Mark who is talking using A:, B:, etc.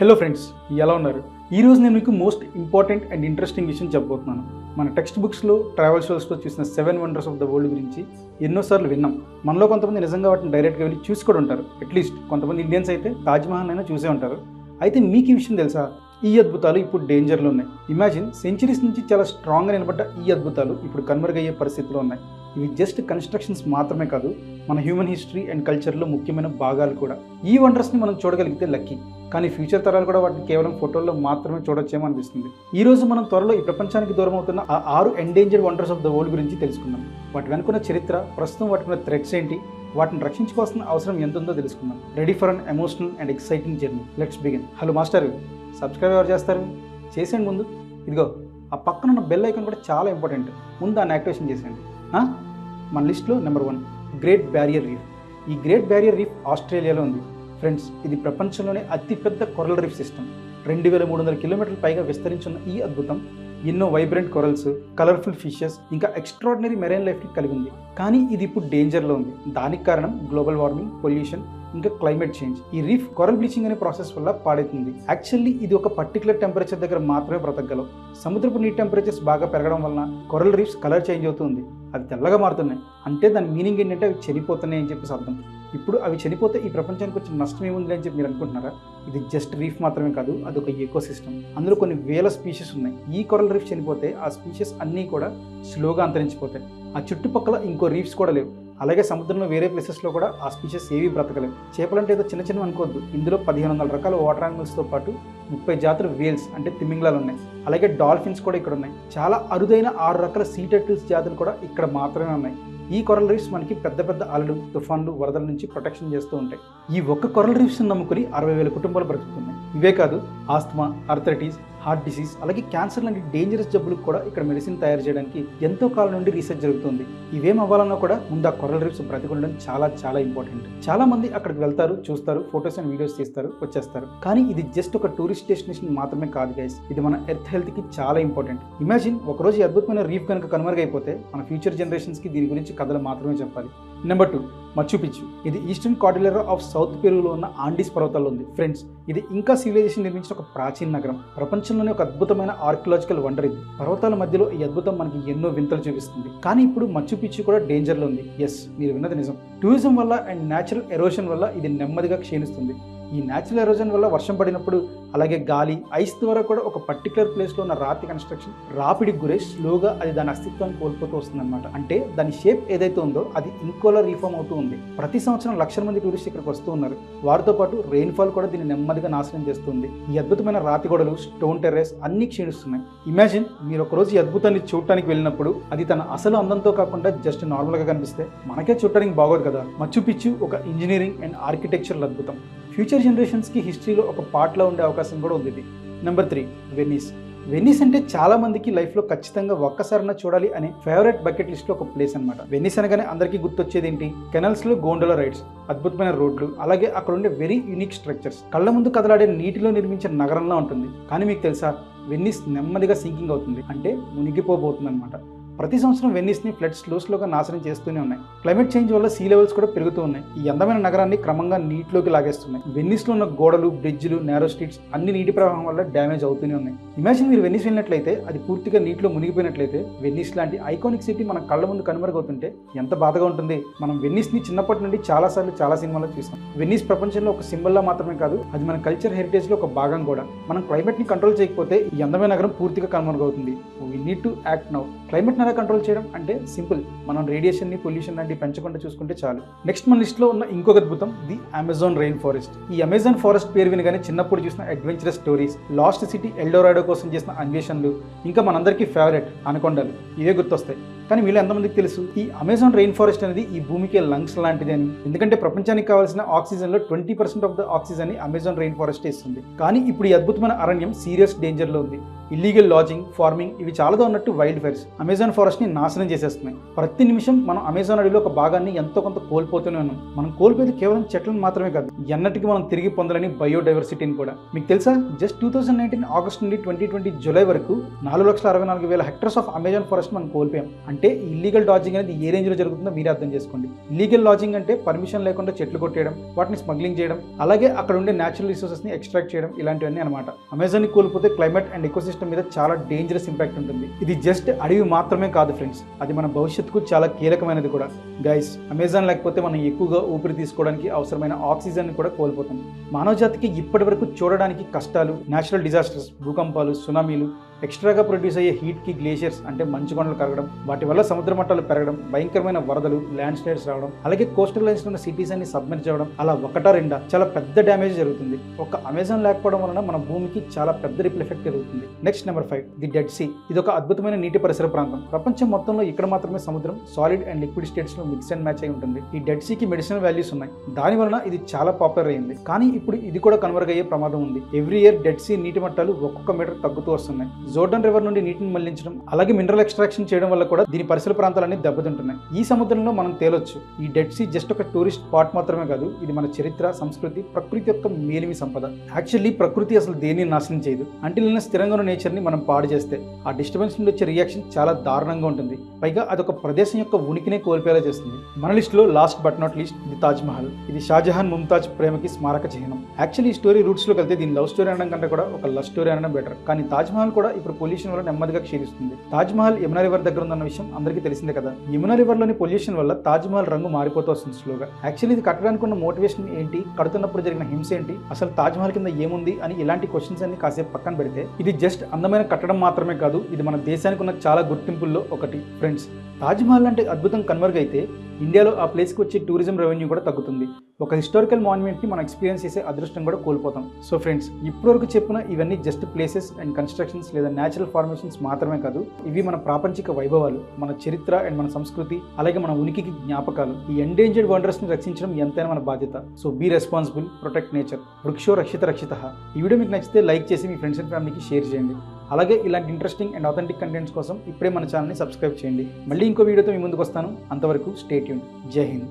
A: Hello friends ఎలా ఉన్నారు? ఈరోజు నేను మీకు మోస్ట్ ఇంపార్టెంట్ అండ్ ఇంట్రెస్టింగ్ విషయం చెప్పబోతున్నాను. మన టెక్స్ట్ బుక్స్లో ట్రావెల్ షోస్లో చూసిన seven wonders of the world గురించి ఎన్నోసార్లు విన్నాం. మనలో కొంతమంది నిజంగా వాటిని డైరెక్ట్గా వెళ్ళి చూసి కూడా ఉంటారు. అట్లీస్ట్ కొంతమంది ఇండియన్స్ అయితే తాజ్మహల్ అయినా చూసే ఉంటారు. అయితే మీకు ఈ విషయం తెలుసా? ఈ అద్భుతాలు ఇప్పుడు డేంజర్లో ఉన్నాయి. ఇమాజిన్ సెంచరీస్ నుంచి చాలా స్ట్రాంగ్గా నిలబడ్డ ఈ అద్భుతాలు ఇప్పుడు కన్వర్గయ్యే పరిస్థితిలో ఉన్నాయి. ఇవి జస్ట్ కన్స్ట్రక్షన్స్ మాత్రమే కాదు మన హ్యూమన్ హిస్టరీ అండ్ కల్చర్లో ముఖ్యమైన భాగాలు కూడా. ఈ వండర్స్ని మనం చూడగలిగితే లక్కీ కానీ ఫ్యూచర్ తరాలు కూడా వాటిని కేవలం ఫోటోల్లో మాత్రమే చూడొచ్చేమో అనిపిస్తుంది. ఈ రోజు మనం త్వరలో ఈ ప్రపంచానికి దూరం అవుతున్న ఆ ఆరు endangered wonders of the world గురించి తెలుసుకుందాం. వాటి వెనుకున్న చరిత్ర ప్రస్తుతం వాటి ఉన్న థ్రెడ్స్ ఏంటి వాటిని రక్షించుకోవాల్సిన అవసరం ఎంత ఉందో తెలుసుకుందాం. Ready for an emotional and exciting journey let's begin hello master subscribe ఎవరు చేస్తారు? చేసేయండి ముందు. ఇదిగో ఆ పక్కన ఉన్న బెల్ ఐకాన్ కూడా చాలా ఇంపార్టెంట్ ముందు దాన్ని యాక్టివేషన్ చేసేయండి. మన లిస్ట్లో number one Great Barrier Reef ఈ గ్రేట్ బ్యారియర్ రీఫ్ ఆస్ట్రేలియాలో ఉంది. ఫ్రెండ్స్ ఇది ప్రపంచంలోనే అతిపెద్ద కొరల రీఫ్ సిస్టమ్ రెండు వేల మూడు వందల కిలోమీటర్ల పైగా విస్తరించిన ఈ అద్భుతం. ఎన్నో వైబ్రెంట్ కొరల్స్ కలర్ఫుల్ ఫిషెస్ ఇంకా ఎక్స్ట్రాడినరీ మెరైన్ లైఫ్ని కలిగి ఉంది. కానీ ఇది ఇప్పుడు డేంజర్లో ఉంది. దానికి కారణం గ్లోబల్ వార్మింగ్ పొల్యూషన్ ఇంకా క్లైమేట్ చేంజ్ ఈ రీఫ్ కొరల్ బ్లీచింగ్ అనే ప్రాసెస్ వల్ల పాడవుతుంది యాక్చువల్లీ ఇది ఒక పర్టికులర్ టెంపరేచర్ దగ్గర మాత్రమే బ్రతకగలవు సముద్రపు నీటి టెంపరేచర్స్ బాగా పెరగడం వలన కొరల్ రీఫ్స్ కలర్ చేంజ్ అవుతుంది అది తెల్లగా మారుతున్నాయి. అంటే దాని మీనింగ్ ఏంటంటే అవి చనిపోతున్నాయి అని చెప్పేసి అర్థం. ఇప్పుడు అవి చనిపోతే ఈ ప్రపంచానికి వచ్చిన నష్టం ఏముంది అని చెప్పి మీరు అనుకుంటున్నారా? ఇది జస్ట్ రీఫ్ మాత్రమే కాదు అదొక ఒక ఈకో సిస్టమ్ అందులో కొన్ని వేల స్పీషీస్ ఉన్నాయి. ఈ కొరల్ రీఫ్ చనిపోతే ఆ స్పీషీస్ అన్నీ కూడా స్లోగా అంతరించిపోతాయి. ఆ చుట్టుపక్కల ఇంకో రీఫ్స్ కూడా లేవు. అలాగే సముద్రంలో వేరే ప్లేసెస్లో కూడా ఆ స్పీషీస్ ఏవి బ్రతకలేవు. చేపలంటే ఏదో చిన్న చిన్న అనుకోవద్దు. ఇందులో పదిహేను వందల రకాల వాటర్ యానిమల్స్తో పాటు ముప్పై జాతుల వేల్స్ అంటే తిమింగ్లాలు ఉన్నాయి. అలాగే డాల్ఫిన్స్ కూడా ఇక్కడ ఉన్నాయి చాలా అరుదైన ఆరు రకాల సీ టర్టిల్స్ జాతులు కూడా ఇక్కడ మాత్రమే ఉన్నాయి. ఈ కొరల్ రీఫ్స్ మనకి పెద్ద పెద్ద అలలు తుఫాన్లు వరదల నుంచి ప్రొటెక్షన్ చేస్తూ ఉంటాయి. ఈ ఒక్క కొరల్ రీఫ్స్ నమ్ముకుని అరవై వేల కుటుంబాలు బ్రతుకుతున్నాయి. ఇవే కాదు ఆస్తమా ఆర్థరైటిస్ హార్ట్ డిసీజ్ అలాగే క్యాన్సర్ లాంటి డేంజరస్ జబ్బులకు కూడా ఇక్కడ మెడిసిన్ తయారు చేయడానికి ఎంతో కాలం నుండి రీసెర్చ్ జరుగుతుంది. ఇవేం అవ్వాలన్నా కూడా ముందు ఆ కొరల్ రీఫ్స్ బ్రతికుండడం చాలా చాలా ఇంపార్టెంట్. చాలా మంది అక్కడికి వెళ్తారు చూస్తారు ఫొటోస్ అండ్ వీడియోస్ తీస్తారు వచ్చేస్తారు. కానీ ఇది జస్ట్ ఒక టూరిస్ట్ డెస్టినేషన్ మాత్రమే కాదు గైస్ ఇది మన ఎర్త్ హెల్త్కి చాలా ఇంపార్టెంట్. ఇమాజిన్ ఒకరోజు అద్భుతమైన రీఫ్ కనుక కనుమరుగైపోతే మన ఫ్యూచర్ జనరేషన్స్కి దీని గురించి కథలు మాత్రమే చెప్పాలి. నెంబర్ టూ మచ్చు పిచ్చు ఇది ఈస్టర్న్ కార్డిలర్ ఆఫ్ సౌత్ పెరుగులో ఉన్న ఆండీస్ పర్వతాల్లో ఉంది. ఫ్రెండ్స్ ఇది ఇంకా సివిలైజేషన్ నిర్మించిన ఒక ప్రాచీన నగరం. ప్రపంచంలోనే ఒక అద్భుతమైన ఆర్కియలాజికల్ వండర్ ఇది. పర్వతాల మధ్యలో ఈ అద్భుతం మనకి ఎన్నో వింతలు చూపిస్తుంది. కానీ ఇప్పుడు మచ్చు పిచ్చు కూడా డేంజర్లో ఉంది. ఎస్ మీరు విన్నది నిజం. టూరిజం వల్ల అండ్ న్యాచురల్ ఎరోషన్ వల్ల ఇది నెమ్మదిగా క్షీణిస్తుంది. ఈ న్యాచురల్ ఎరోజన్ వల్ల వర్షం పడినప్పుడు అలాగే గాలి ఐస్ ద్వారా కూడా ఒక పర్టికులర్ ప్లేస్లో ఉన్న రాతి కన్స్ట్రక్షన్ రాపిడికి గురై స్లోగా అది దాని అస్తిత్వాన్ని కోల్పోతూ వస్తుందన్నమాట. అంటే దాని షేప్ ఏదైతే ఉందో అది ఇంకోలా రీఫార్మ్ అవుతూ ఉంది. ప్రతి సంవత్సరం లక్షల మంది టూరిస్ట్ ఇక్కడికి వస్తూ ఉన్నారు. వారితో పాటు రెయిన్ఫాల్ కూడా దీన్ని నెమ్మదిగా నాశనం చేస్తుంది. ఈ అద్భుతమైన రాతి గొడవలు స్టోన్ టెర్రస్ అన్ని క్షీణిస్తున్నాయి. ఇమాజిన్ మీరు ఒక రోజు ఈ అద్భుతాన్ని చూడటానికి వెళ్ళినప్పుడు అది తన అసలు అందంతో కాకుండా జస్ట్ నార్మల్గా కనిపిస్తే మనకే చూడటానికి బాగోదు కదా. మచ్చు పిచ్చు ఒక ఇంజనీరింగ్ అండ్ ఆర్కిటెక్చరల్ అద్భుతం. ఫ్యూచర్ జనరేషన్స్కి హిస్టరీలో ఒక పార్ట్లో ఉండే అవకాశం కూడా ఉంది ఇది. నెంబర్ త్రీ వెన్నీస్ వెన్నీస్ అంటే చాలా మందికి లైఫ్లో ఖచ్చితంగా ఒక్కసారైనా చూడాలి అనే ఫేవరెట్ బకెట్ లిస్ట్లో ఒక ప్లేస్ అనమాట వెన్నీస్ అనగానే అందరికీ గుర్తొచ్చేది ఏంటి? కెనల్స్లో గోండల రైడ్స్ అద్భుతమైన రోడ్లు అలాగే అక్కడ ఉండే వెరీ యూనిక్ స్ట్రక్చర్స్ కళ్ళ ముందు కదలాడే నీటిలో నిర్మించిన నగరంలా ఉంటుంది. కానీ మీకు తెలుసా? వెన్నీస్ నెమ్మదిగా సింకింగ్ అవుతుంది. అంటే మునిగిపోబోతుంది అనమాట ప్రతి సంవత్సరం వెన్నీస్ని ఫ్లడ్స్ స్లో స్లోగా నాశనం చేస్తూనే ఉన్నాయి. క్లైమేట్ చేంజ్ వల్ల సీ లెవెల్స్ కూడా పెరుగుతూ ఉన్నాయి. ఈ అందమైన నగరాన్ని క్రమంగా నీటిలోకి లాగేస్తున్నాయి. వెన్నీస్లో ఉన్న గోడలు బ్రిడ్జ్లు నేరో స్ట్రీట్స్ అన్ని నీటి ప్రవాహం వల్ల డ్యామేజ్ అవుతూనే ఉన్నాయి. ఇమాజిన్ మీరు వెన్నీస్ వెళ్ళినట్లయితే అది పూర్తిగా నీటిలో మునిగిపోయినట్లయితే వెన్నీస్ లాంటి ఐకానిక్ సిటీ మన కళ్ళ ముందు కనుమరుగవుతుంటే ఎంత బాధగా ఉంటుంది. మనం వెన్నీస్ని చిన్నప్పటి నుండి చాలా సార్లు చాలా సినిమాల్లో చూసాం. వెన్నీస్ ప్రపంచంలో ఒక సింబల్లా మాత్రమే కాదు అది మన కల్చర్ హెరిటేజ్లో ఒక భాగం కూడా. మనం క్లైమేట్ని కంట్రోల్ చేయకపోతే ఈ అందమైన నగరం పూర్తిగా కనుమరుగవుతుంది. We need to act now climate ఎలా కంట్రోల్ చేయడం? అంటే సింపుల్ మనం రేడియేషన్ని పొల్యూషన్ లాంటివి పెంచకుండా చూసుకుంటే చాలు. నెక్స్ట్ మన లిస్ట్లో ఉన్న ఇంకొక అద్భుతం ది అమెజాన్ రెయిన్ ఫారెస్ట్ ఈ అమెజాన్ ఫారెస్ట్ పేరు వినగానే చిన్నప్పుడు చూసిన adventurous stories lost city El Dorado కోసం చేసిన అన్వేషణలు. ఇంకా మనందరికీ ఫేవరెట్ అనకొండలు. ఇవే గుర్తొస్తాయి. కానీ వీళ్ళు ఎంతమందికి తెలుసు? ఈ అమెజాన్ రెయిన్ ఫారెస్ట్ అనేది ఈ భూమికి లంగ్స్ లాంటిది అని. ఎందుకంటే ప్రపంచానికి కావాల్సిన ఆక్సిజన్లో ట్వంటీ పర్సెంట్ ఆఫ్ ద ఆక్సిజన్ని అమెజాన్ రెయిన్ ఫారెస్ట్ ఇస్తుంది. కానీ ఇప్పుడు ఈ అద్భుతమైన అరణ్యం సీరియస్ డేంజర్లో ఉంది. ఇల్లీగల్ లాజింగ్ ఫార్మింగ్ ఇవి చాలాగా ఉన్నట్టు వైల్డ్ ఫైర్స్ అమెజాన్ ఫారెస్ట్ని నాశనం చేసేస్తున్నాయి. ప్రతి నిమిషం మనం అమెజాన్ అడవిలో ఒక భాగాన్ని ఎంతో కొంత కోల్పోతూనే ఉన్నాం. మనం కోల్పోయేది కేవలం చెట్లను మాత్రమే కాదు ఎన్నటికి మనం తిరిగి పొందాలని బయోడైవర్సిటీని కూడా. మీకు తెలుసా? Just two thousand nineteen August నుండి ట్వంటీ ట్వంటీ జూలై వరకు నాలుగు లక్షల అరవై నాలుగు వేల హెక్టర్స్ ఆఫ్ అమెజాన్ ఫారెస్ట్ మనం కోల్పోయాం. అంటే ఇల్లీగల్ డాజింగ్ అనేది ఏ రేంజ్లో జరుగుతుందో మీరు అర్థం చేసుకోండి. ఇల్లీగల్ లాజింగ్ అంటే పర్మిషన్ లేకుండా చెట్లు కొట్టేయడం వాటిని స్మగ్లింగ్ చేయడం అలాగే అక్కడ ఉండే న్యాచురల్ రిసోర్సెస్ని ఎక్స్ట్రాక్ట్ చేయడం ఇలాంటివన్నీ అనమాట అమెజాన్ కోల్పోతే క్లైమేట్ అండ్ ఎకోసిస్టమ్ మీద చాలా డేంజరస్ ఇంపాక్ట్ ఉంటుంది. ఇది జస్ట్ అడవి మాత్రమే కాదు ఫ్రెండ్స్ అది మన భవిష్యత్తుకు చాలా కీలకమైనది కూడా. గైస్ అమెజాన్ లేకపోతే మనం ఎక్కువగా ఊపిరి తీసుకోవడానికి అవసరమైన ఆక్సిజన్ కూడా కోల్పోతాం. మానవ జాతికి ఇప్పటి వరకు చూడడానికి కష్టాలు నేచురల్ డిజాస్టర్స్ భూకంపాలు సునామీలు ఎక్స్ట్రాగా ప్రొడ్యూస్ అయ్యే హీట్కి గ్లేషియర్స్ అంటే మంచు కొండలు కరగడం వాటి వల్ల సముద్ర మట్టాలు పెరగడం భయంకరమైన వరదలు ల్యాండ్ స్లైడ్స్ రావడం అలాగే కోస్టల్ లైన్స్ ఉన్న సిటీస్ అన్ని సబ్మెర్జ్ అవ్వడం అలా ఒకటా రెండా చాలా పెద్ద డ్యామేజ్ జరుగుతుంది. ఒక అమెజాన్ లేకపోవడం వలన మన భూమికి చాలా పెద్ద రిపుల్ ఎఫెక్ట్ జరుగుతుంది next number five the Dead Sea. ఇది ఒక అద్భుతమైన నీటి పరిసర ప్రాంతం. ప్రపంచం మొత్తంలో ఇక్కడ మాత్రమే సముద్రం సాలిడ్ అండ్ లిక్విడ్ స్టేట్స్లో మిక్స్ అండ్ మ్యాచ్ అయి ఉంటుంది. ఈ డెడ్ సీకి మెడిసినల్ వాల్యూస్ ఉన్నాయి. దాని వలన ఇది చాలా పాపులర్ అయింది. కానీ ఇప్పుడు ఇది కూడా కనుమరుగయ్యే ప్రమాదం ఉంది. ఎవ్రీ ఇయర్ డెడ్ సీ నీటి మట్టాలు ఒక్కొక్క మీటర్ తగ్గుతూ వస్తున్నాయి. జోర్డన్ రివర్ నుండి నీటిని మళ్ళించడం అలాగే మినరల్ ఎక్స్ట్రాక్షన్ చేయడం వల్ల కూడా దీని పరిసర ప్రాంతాలన్నీ దెబ్బతింటున్నాయి. ఈ సముద్రంలో మనం తేలొచ్చు ఈ డెడ్ సీ జస్ట్ ఒక టూరిస్ట్ స్పాట్ మాత్రమే కాదు ఇది మన చరిత్ర సంస్కృతి ప్రకృతి యొక్క మేలిమి సంపద. యాక్చువల్లీ ప్రకృతి అసలు దేన్ని నాశనం చేయదు. అంటే స్థిరంగా ఉన్న నేచర్ని మనం పాడు చేస్తే ఆ డిస్టర్బెన్స్ నుండి వచ్చే రియాక్షన్ చాలా దారుణంగా ఉంటుంది. పైగా అదొక ప్రదేశం యొక్క ఉనికినే కోల్పోయేలా చేస్తుంది. మన లిస్ట్లో last but not least the Taj Mahal. ఇది షాజహాన్ ముంతాజ్ ప్రేమకి స్మారక చిహ్నం. యాక్చువల్లీ ఈ స్టోరీ రూట్స్లోకి వెళ్తే దీని లవ్ స్టోరీ అనడం కంటే కూడా ఒక లవ్ స్టోరీ అనడం బెటర్. కానీ తాజ్ మహల్ కూడా ఇప్పుడు పొల్యూషన్ వల్ల నెమ్మదిగా క్షీణిస్తుంది. తాజ్ మహల్ యమునా రివర్ దగ్గర ఉందన్న విషయం అందరికీ తెలిసిందే కదా. యమునా రివర్లోని పొల్యూషన్ వల్ల తాజ్ మహల్ రంగు మారిపోతూ వస్తుంది స్లోగా. యాక్చువల్లీ ఇది కట్టడానికి ఉన్న మోటివేషన్ ఏంటి? కడుతున్నప్పుడు జరిగిన హింస ఏంటి? అసలు తాజ్ మహల్ కింద ఏముంది? అని ఇలాంటి క్వశ్చన్స్ అన్ని కాసేపు పక్కన పెడితే ఇది జస్ట్ అందమైన కట్టడం మాత్రమే కాదు ఇది మన దేశానికి ఉన్న చాలా గుర్తింపుల్లో ఒకటి. ఫ్రెండ్స్ తాజ్ మహల్ అంటే అద్భుతం కన్వర్గ్ ఇండియాలో ఆ ప్లేస్కి వచ్చే టూరిజం రెవెన్యూ కూడా తగ్గుతుంది. ఒక హిస్టారికల్ మాన్యుమెంట్ని మనం ఎక్స్పీరియన్స్ చేసే అదృష్టం కూడా కోల్పోతాం. సో ఫ్రెండ్స్ ఇప్పటివరకు చెప్పిన ఇవన్నీ జస్ట్ ప్లేసెస్ అండ్ కన్స్ట్రక్షన్స్ లేదా న్యాచురల్ ఫార్మేషన్స్ మాత్రమే కాదు ఇవి మన ప్రాపంచిక వైభవాలు మన చరిత్ర అండ్ మన సంస్కృతి అలాగే మన ఉనికికి జ్ఞాపకాలు. ఈ ఎండేంజర్డ్ వండర్స్ని రక్షించడం ఎంతైనా మన బాధ్యత. So be responsible protect nature వృక్షో రక్షిత రక్షిత. ఈ వీడియో మీకు నచ్చితే లైక్ చేసి మీ ఫ్రెండ్స్ అండ్ ఫ్యామిలీకి షేర్ చేయండి. అలాగే ఇలాంటి ఇంట్రెస్టింగ్ అండ్ అథెంటిక్ కంటెంట్స్ కోసం ఇప్పుడే మన ఛానల్ని సబ్స్క్రైబ్ చేయండి. మళ్ళీ ఇంకో వీడియోతో మీ ముందుకు వస్తాను. అంతవరకు స్టేట్యూన్ జై హింద్